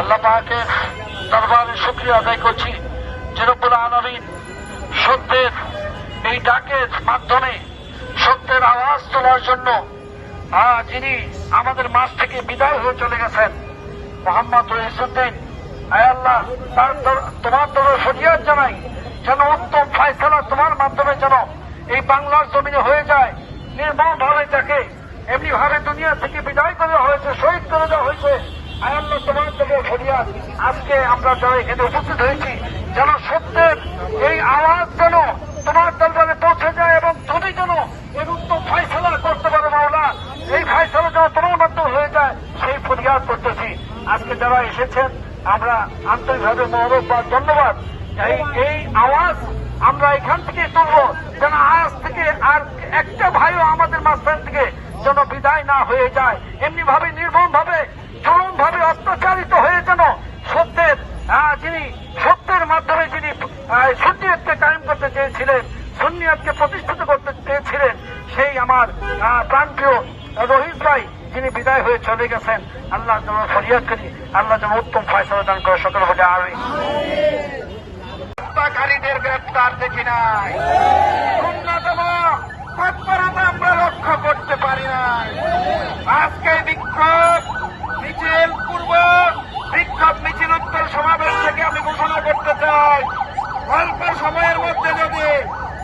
আল্লাহ পাকের দরবারে শুক্রিয়া আদায় করছি। যেরকম আলমিন সত্যের এই ডাকের মাধ্যমে সত্যের আওয়াজ তোলার জন্য যিনি আমাদের মাছ থেকে বিদায় হয়ে চলে গেছেন। মোহাম্মদ রহিসুদ্দিন আল্লাহ, তার তোমার দরে ফরিয়াদ জানাই, যেন উত্তম ফায়সালা তোমার মাধ্যমে যেন এই বাংলার জমিনে হয়ে যায়। নির্মম ভাবে তাকে এমনি ভাবে দুনিয়া থেকে বিদায় করে হয়েছে, শহীদ করে দেওয়া হয়েছে। আয় আল্লাহ তোমার থেকে ফরিয়াদ আজকে আমরা যারা এখানে উপস্থিত হয়েছি, যেন সত্যের এই আওয়াজ যেন তোমার দরবারে পৌঁছে যায় এবং তুমি যেন এর উত্তম ফাইসলা করতে পারো মাওলা, এই ফাইসলা যেন তোমার মাধ্যমে হয়ে যায়, সেই ফরিয়াদ করতেছি। আজকে যারা এসেছেন, আমরা আন্তরিকভাবে মহরবাদ ধন্যবাদ। এই এই আওয়াজ আমরা এখান থেকে তুলব যেন আজ থেকে আর একটা ভাইও আমাদের মাঝখান থেকে যেন বিদায় না হয়ে যায়। এমনি ভাবে নির্মম ভাবে চরম ভাবে অত্যাচারিত হয়ে যেন সত্যের যিনি সত্যের মাধ্যমে যিনি সুন্নিয়তকে কায়েম করতে চেয়েছিলেন, সুন্নিয়তকে প্রতিষ্ঠিত করতে চেয়েছিলেন, সেই আমার প্রাণপ্রিয় রোহিত ভাই, যিনি বিদায় হয়ে চলে গেছেন। আল্লাহ যেন ফরিয়াদ করি, আল্লাহ যেন উত্তম ফয়সলা দান করে সকল বলে আমি হত্যাকারীদের গ্রেপ্তার দেখি নাই। তৎপরতা আমরা লক্ষ্য করতে পারি নাই। আজকে বিক্ষোভ মিছিল পূর্ব বিক্ষোভ মিছিল উত্তর সমাবেশ থেকে আমি ঘোষণা করতে চাই। অল্প সময়ের মধ্যে যদি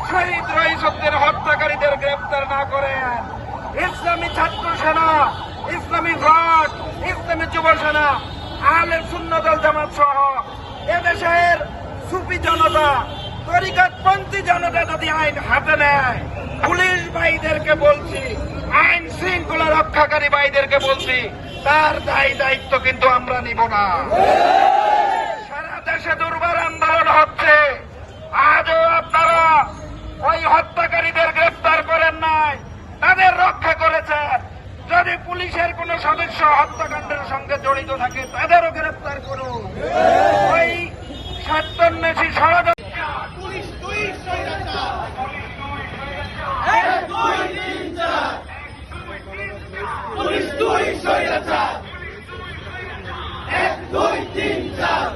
শহীদ রহিসুদ্দিন হত্যাকারীদের গ্রেপ্তার না করেন, ইসলামী ছাত্র সেনা, ইসলামী ফ্রন্ট ইসলামী যুব সেনা আলের শূন্যদল জামাত সহ এদেশের সুফি জনতা, তরিকাতপন্থী জনতা যদি আইন হাতে নেয়, পুলিশ ভাইদেরকে বলছি, আইন শৃঙ্খলা রক্ষাকারী ভাইদেরকে বলছি তার দায়ী দায়িত্ব কিন্তু আমরা নিব না। সারা দেশে দুর্বার আন্দোলন হচ্ছে। আজও আপনারা ওই হত্যাকারীদের গ্রেফতার করেন নাই, তাদের রক্ষা করেছেন। যদি পুলিশের কোন সদস্য হত্যাকাণ্ডের সঙ্গে জড়িত থাকে, তাদেরও গ্রেফতার করুন। ওই স্বার্থন্বেষী ষড়যন্ত্র Ninja!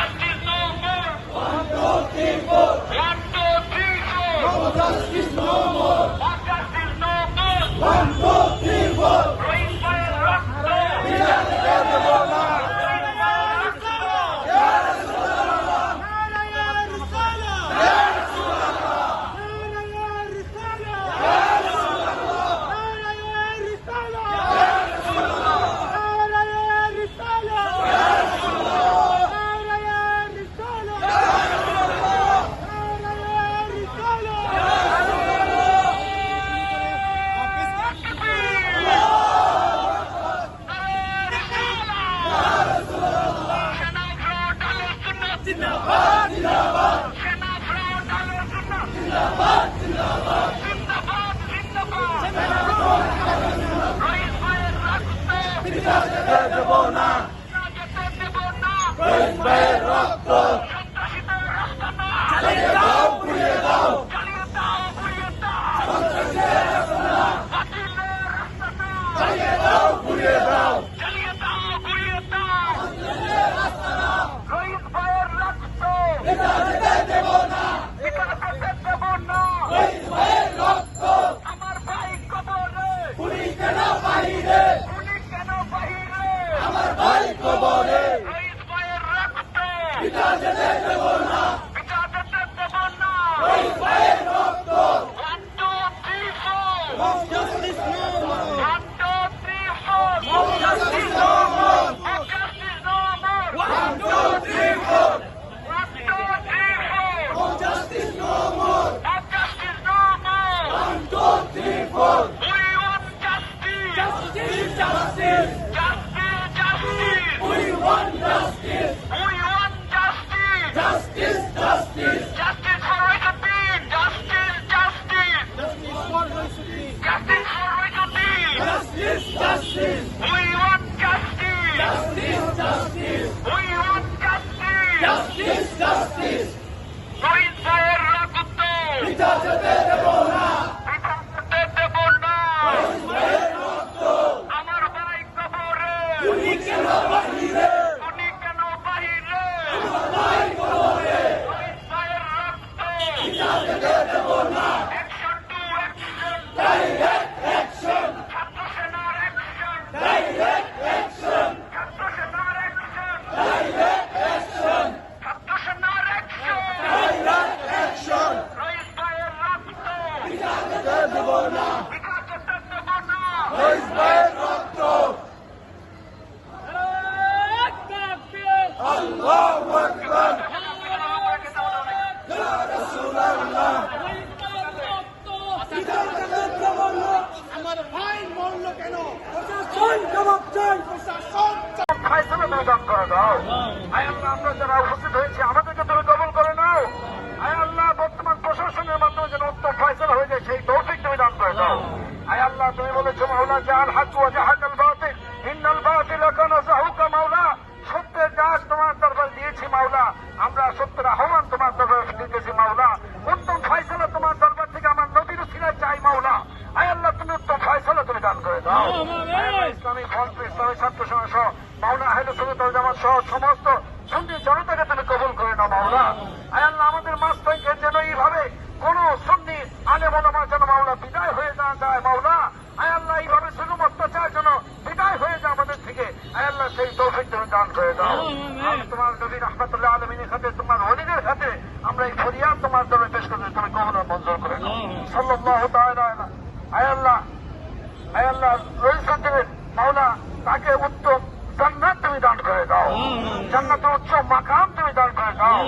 One more! Kita আমরা যারা উপস্থিত হয়েছি আমাদেরকে তুমি কবল করে নাও আয় আল্লাহ, বর্তমান প্রশাসনের মাধ্যমে যেন উত্তম ফাইসলা হয়ে যায়, সেই করে দাও। আয় আল্লাহ তুমি বলেছ মাওলা জাল হাক ওয়া জাহাকাল বাতিল ইন্নাল বাতিল কানা জাহুকা মাওলা। সত্যের গাছ তোমার দরবার দিয়েছি মাওলা। আমরা সত্যের আহ্বান তোমার দরবার দিতেছি মাওলা। উত্তম ফাইসলা তোমার দরবার থেকে আমার নবীর সিরাজ চাই মাওলা। আয় আল্লাহ তুমি উত্তম ফাইসলা তুমি দান করে দাও। ইসলামী ফ্রন্ট ইসলামী ছাত্র সমাজ সহ মাওলা আহলে সুন্নাত ওয়াল জামাত সহ সমস্ত সুন্নি জনতাকে তুমি কবুল করে নাও মাওলা আয় আল্লাহ আমাদের মাছ থেকে যেন এইভাবে কোন সুন্নি আলেম ওলামা যেন মাওলা বিদায় হয়ে না যায় মাওলা আয় আল্লাহ এইভাবে জুলুম অত্যাচার যেন বিদায় হয়ে যায় আমাদের থেকে আয় আল্লাহ সেই তৌফিক তুমি দান করে দাও। আমি তোমার নবী রহমতুল্লাহ আলমিনের সাথে তোমার হলিদের সাথে আমরা এই ফরিয়াদ তোমার দলে পেশ করতে তুমি কখনো মঞ্জুর করে নাও সাল্লাল্লাহু তাআলা আলা। আয় আল্লাহ আয় আল্লাহ রহিসের মাওলা তাকে উত্তম জান্নাত তুমি দান করে দাও। জান্নাতের উচ্চ মাকাম তুমি দান করে দাও।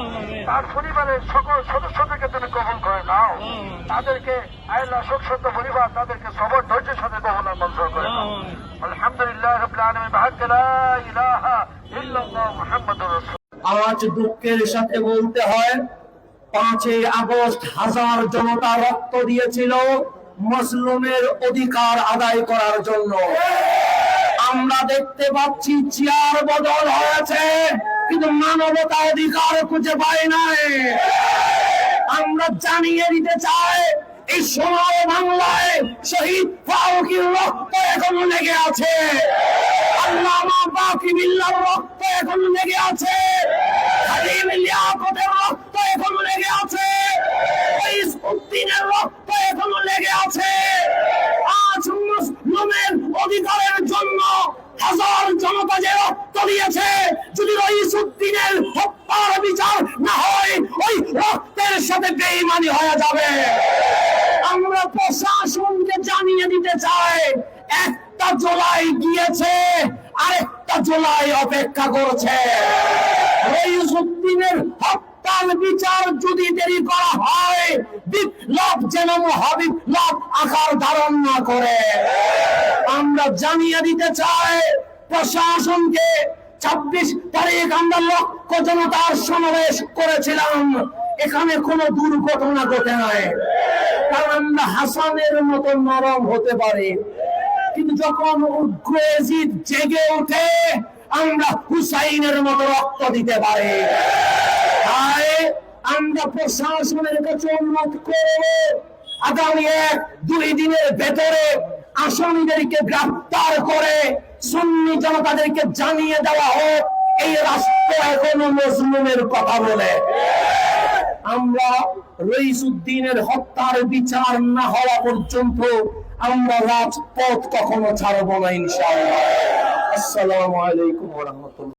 তার পরিবারের সকল সদস্যদেরকে তুমি কবল করে দাও তাদেরকে আল্লাহ শোক সত্য পরিবার তাদেরকে সবর ধৈর্যের সাথে আর মঞ্জুর করে দাও আলহামদুলিল্লাহ রবিল আলমী বাহাক্কালা আজ দুঃখের সাথে বলতে হয়, পাঁচই আগস্ট হাজার জনতা রক্ত দিয়েছিল মুসলিমের অধিকার আদায় করার জন্য। আমরা দেখতে পাচ্ছি চেয়ার বদল হয়েছে, কিন্তু মানবতা অধিকার খুঁজে পাই নাই। আমরা জানিয়ে দিতে চাই এই সোনার বাংলায় শহীদ ফারুকের রক্ত এখনও লেগে আছে। আল্লামা বাকি বিল্লার রক্ত এখনও লেগে আছে। হালিম লিয়াকতের রক্ত এখনও লেগে আছে। উদ্দিনের রক্ত এখনও লেগে আছে। আজ মুসলিমের অধিকারের জন্য হাজার জনতা যে রক্ত দিয়েছে, যদি রইসুদ্দিনের হত্যার বিচার না হয়, ওই রক্তের সাথে বেইমানি হয়ে যাবে। জোলাই গিয়েছে, আরেকটা জোলাই অপেক্ষা করছে। রইসুদ্দিনের হত্যার বিচার যদি দেরি করা হয়, বিপ্লব যেন মহাবিপ্লব আকার ধারণ না করে। আমরা জানিয়ে দিতে চাই, প্রশাসনকে ছাব্বিশ তারিখ আমরা লক্ষ জনতার সমাবেশ করেছিলাম। এখানে কোনো দুর্ঘটনা ঘটে নাই। কারণ আমরা হাসানের মতো নরম হতে পারি। কিন্তু যখন উগ্র জেগে ওঠে, আমরা হুসাইনের মতো রক্ত দিতে পারি। আমরা প্রশাসনের কাছে অনুরোধ করব, আগামী এক, দুই দিনের ভেতরে আসামিদেরকে গ্রেফতার করে সুন্নি জনতাদেরকে জানিয়ে দেওয়া হোক, এই রাষ্ট্র এখনও মজলুমের কথা বলে। আমরা রইসুদ্দিনের হত্যার বিচার না হওয়া পর্যন্ত আমরা রাজপথ কখনো ছাড়বো না ইনশাআল্লাহ। আসসালামু আলাইকুম রহমতুল্লাহ।